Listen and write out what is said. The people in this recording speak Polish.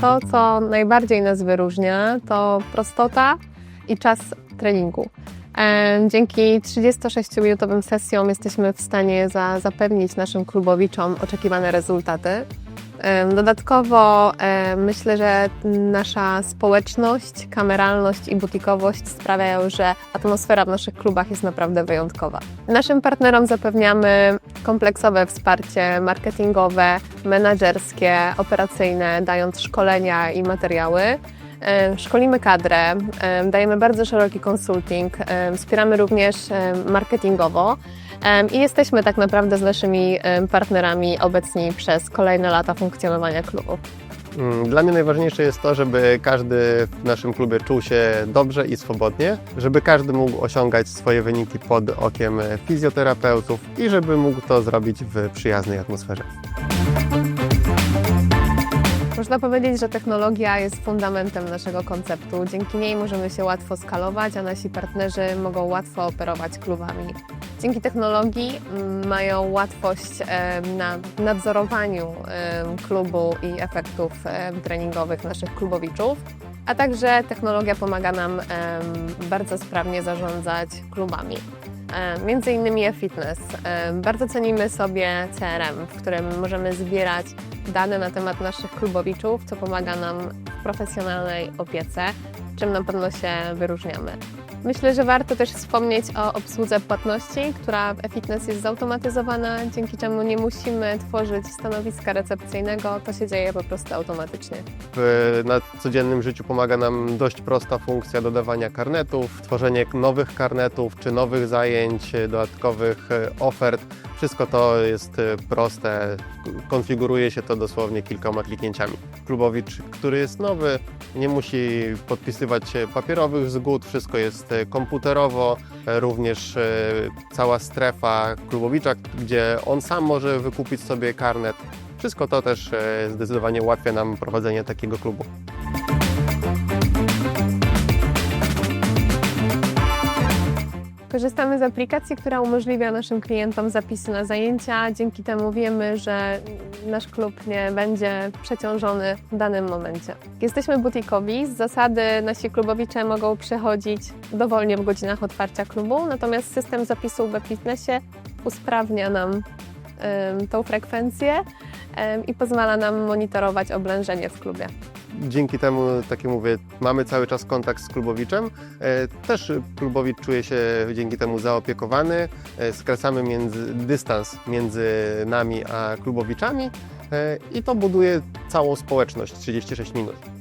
To, co najbardziej nas wyróżnia, to prostota i czas treningu. Em, Dzięki 36-minutowym sesjom jesteśmy w stanie za, zapewnić naszym klubowiczom oczekiwane rezultaty. Dodatkowo myślę, że nasza społeczność, kameralność i butikowość sprawiają, że atmosfera w naszych klubach jest naprawdę wyjątkowa. Naszym partnerom zapewniamy kompleksowe wsparcie marketingowe, menedżerskie, operacyjne, dając szkolenia i materiały. Szkolimy kadrę, dajemy bardzo szeroki konsulting, wspieramy również marketingowo i jesteśmy tak naprawdę z naszymi partnerami obecni przez kolejne lata funkcjonowania klubu. Mm, Dla mnie najważniejsze jest to, żeby każdy w naszym klubie czuł się dobrze i swobodnie, żeby każdy mógł osiągać swoje wyniki pod okiem fizjoterapeutów i żeby mógł to zrobić w przyjaznej atmosferze. Można powiedzieć, że technologia jest fundamentem naszego konceptu. Dzięki niej możemy się łatwo skalować, a nasi partnerzy mogą łatwo operować klubami. Dzięki technologii mm, mają łatwość na nadzorowaniu klubu i efektów treningowych naszych klubowiczów, a także technologia pomaga nam bardzo sprawnie zarządzać klubami. E, Między innymi e-fitness. E, Bardzo cenimy sobie CRM, w którym możemy zbierać dane na temat naszych klubowiczów, co pomaga nam w profesjonalnej opiece, czym na pewno się wyróżniamy. Myślę, że warto też wspomnieć o obsłudze płatności, która w e-fitness jest zautomatyzowana, dzięki czemu nie musimy tworzyć stanowiska recepcyjnego, to się dzieje po prostu automatycznie. W, na codziennym życiu pomaga nam dość prosta funkcja dodawania karnetów, tworzenie nowych karnetów czy nowych zajęć, dodatkowych e, ofert. Wszystko to jest e, proste, konfiguruje się to dosłownie kilkoma kliknięciami. Klubowicz, który jest nowy, nie musi podpisywać papierowych zgód, wszystko jest e, komputerowo, również e, cała strefa klubowicza, gdzie on sam może wykupić sobie karnet. Wszystko to też zdecydowanie ułatwia nam prowadzenie takiego klubu. Korzystamy z aplikacji, która umożliwia naszym klientom zapisy na zajęcia. Dzięki temu wiemy, że nasz klub nie będzie przeciążony w danym momencie. Jesteśmy butikowi. Z zasady nasi klubowicze mogą przychodzić dowolnie w godzinach otwarcia klubu, natomiast system zapisu w fitnessie usprawnia nam em, tą frekwencję em, i pozwala nam monitorować oblężenie w klubie. Dzięki temu, tak jak mówię, mamy cały czas kontakt z klubowiczem. E, Też klubowicz czuje się dzięki temu zaopiekowany. E, Skracamy między, dystans między nami a klubowiczami e, i to buduje całą społeczność 36 minut.